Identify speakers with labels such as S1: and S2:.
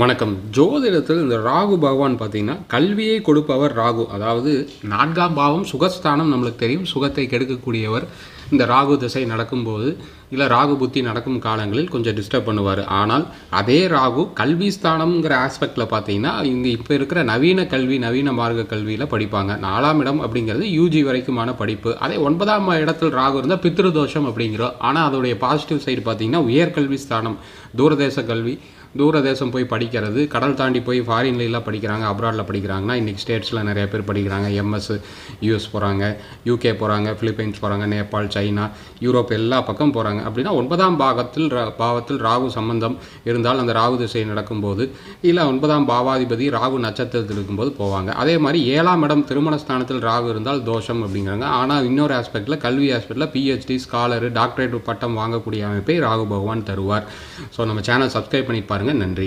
S1: வணக்கம். ஜோதிடத்தில் இந்த ராகு பகவான் பார்த்தீங்கன்னா கல்வியை கொடுப்பவர் ராகு. அதாவது நான்காம் பாவம் சுகஸ்தானம் நம்மளுக்கு தெரியும். சுகத்தை கெடுக்கக்கூடியவர் இந்த ராகு திசை நடக்கும்போது இல்லை ராகு புத்தி நடக்கும் காலங்களில் கொஞ்சம் டிஸ்டர்ப் பண்ணுவார். ஆனால் அதே ராகு கல்வி ஸ்தானம்ங்கிற ஆஸ்பெக்டில் பார்த்தீங்கன்னா இங்கே இப்போ இருக்கிற நவீன கல்வி நவீன மார்க்க கல்வியில் படிப்பாங்க. நாலாம் இடம் அப்படிங்கிறது யூஜி வரைக்குமான படிப்பு. அதே ஒன்பதாம் இடத்தில் ராகு இருந்தால் பித்ருதோஷம் அப்படிங்கிறோம். ஆனால் அதோடைய பாசிட்டிவ் சைடு பார்த்தீங்கன்னா உயர்கல்வி ஸ்தானம் தூரதேச கல்வி தூரதேசம் போய் படிக்கிறது கடல் தாண்டி போய் ஃபாரின்லாம் படிக்கிறாங்க அப்ராடில் படிக்கிறாங்கன்னா இன்றைக்கி ஸ்டேட்ஸில் நிறைய பேர் படிக்கிறாங்க. எம்எஸ் யூஎஸ் போகிறாங்க யூகே போகிறாங்க ஃபிலிப்பைன்ஸ் போகிறாங்க நேபாள் சைனா யூரோப் எல்லா பக்கம் போகிறாங்க அப்படின்னா ஒன்பதாம் பாகத்தில் ரா- பாவத்தில் ராகு சம்பந்தம் இருந்தால் அந்த ராகு திசை நடக்கும்போது இல்லை ஒன்பதாம் பாவாதிபதி ராகு நட்சத்திரத்தில் இருக்கும்போது போவாங்க. அதே மாதிரி ஏழாம் இடம் திருமண ஸ்தானத்தில் ராகு இருந்தால் தோஷம் அப்படிங்கிறாங்க. ஆனால் இன்னொரு ஆஸ்பெக்டில் கல்வி ஆஸ்பெக்டில் பிஹெச்டி ஸ்காலரு டாக்டரேட் பட்டம் வாங்கக்கூடிய அமைப்பை ராகு பகவான் தருவார். ஸோ நம்ம சேனல் சப்ஸ்கிரைப் பண்ணி பாருங்கள் நன்றி.